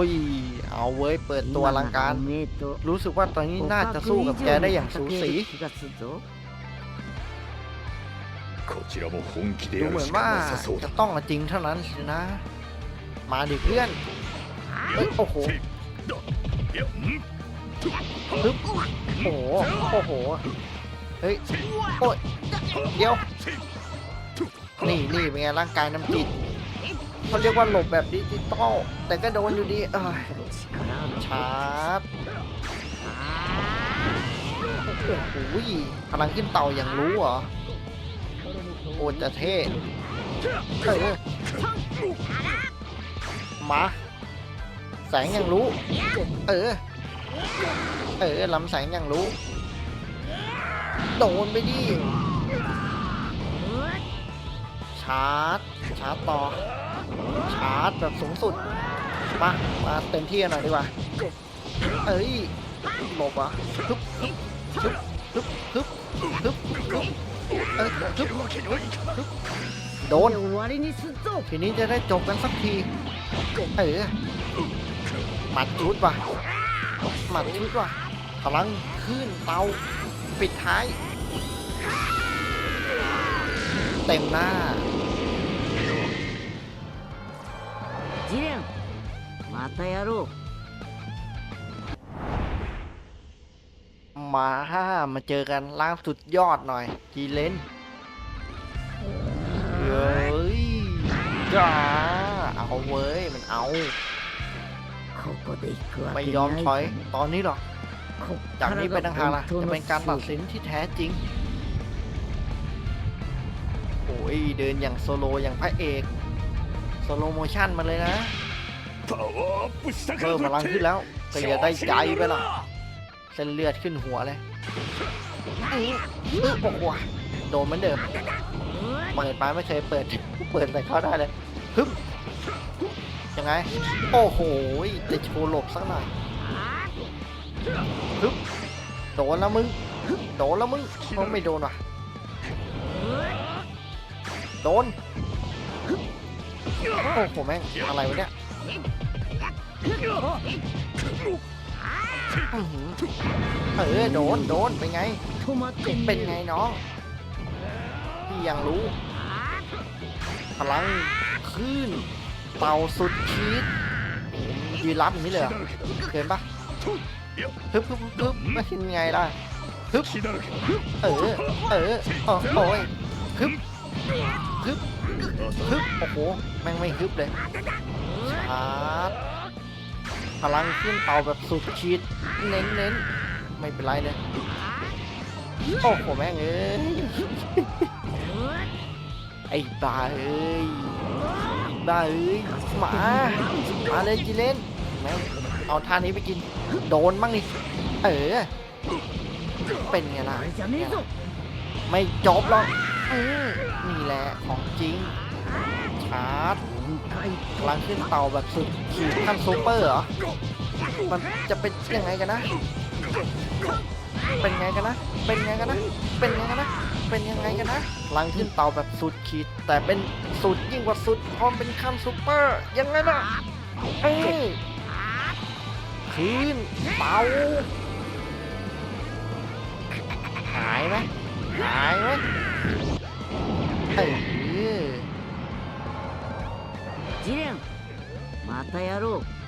อ้ย เอาเว้ย เปิดตัวลังการ รู้สึกว่าตอนนี้น่าจะสู้กับแกได้อย่างสูสีดูเหมือนว่าจะต้องจริงเท่านั้นนะ มาดิเพื่อนเฮ้ยโอ้โหปึ๊โอ้โห โอ้โห เฮ้ย โอ้ยเดี๋ยว นี่นี่เป็นไงร่างกายน้ำจิต เขาเรียกว่าหลบแบบดิจิตอลแต่ก็โดนอยู่ดีเอ้ยชาร์จโอ้โหพลังขึ้นเต่าอย่างรู้เหรอ โอ้จะเท่เออมาแสงอย่างรู้ เออ เออลำแสงอย่างรู้ โดนไปดิ ชาร์จ ชาร์จต่อ ชาร์จแบบสูงสุดมามาเต็มที่หน่อยดีกว่า เอ้ยหลบวะทุบทุบทุบทุบทุบทุบเออทุบโดนทีนี้จะได้จบกันสักที เออหมัดชุดวะหมัดชุดวะพลังขึ้นเตาปิดท้าย เต็มหน้า またやろう มามาเจอกันล่างสุดยอดหน่อย จีเลนเฮ้ยจ้าเอาเว้ย มันเอา ここで行くわ ไม่ け ยอม に ถอย はいか ตอนนี้หรอก こっ จาก から นี้ไปต่างหากล่ะ が本当 จะ の เป็นการตัด 勝 สิ 負 นที่แท้จริง โอ้ย เดินอย่างโซโลอย่างพระเอก โซโลโมชั่นมาเลยนะ เพิ่มพลังขึ้นแล้วเสียได้ใจไปละเส้นเลือดขึ้นหัวเลยอึ๊บโอ้โหโดนเหมือนเดิมเปิดมาไม่เคยเปิดเปิดแต่เข้าได้เลยฮึบยังไง โอ้โหจะโชว์หลบสักหน่อยฮึบโดนแล้วมึงโดนแล้วมึงมันไม่โดนวะโดน โอ้โหแม่งอะไรวะเนี่ยเออโดนโดนเป็นไง เป็นไงน้องพี่ยังรู้ พลังขึ้นเต่าสุดชีดยืนรับอย่างนี้เลยเห็นปะฮึบฮึบฮึบไม่เห็นไงล่ะฮึบเออเออโอ้ยฮึบ ฮึบฮึบโอ้โหแม่งไม่ฮึบเลยชาร์จพลังขึ้นเตาแบบสุดชีดเน้นเน้นไม่เป็นไรเลยโอ้โหแม่งเอ้ยไอ้บ้าเอ้ยบ้าเอ้ยหมามาเลยจีเลนแม่งเอาท่านี้ไปกิน โดนบ้างนี่เออเป็นไงล่ะไม่จบหรอก นี่แหละของจริง ชาร์จ限界พลังขึ้นเตาแบบสุดขีดขั้นซูเปอร์เหรอ มันจะเป็นยังไงกันนะ เป็นไงกันนะ เป็นไงกันนะ เป็นไงกันนะ เป็นยังไงกันนะพลังขึ้นเตาแบบสุดขีด แต่เป็นสุดยิ่งกว่าสุดพราะเป็นขั้นซูเปอร์ยังไงนะเอ้ขึ้นเตาหายไหมหายไหม い。ジレンまたやろう。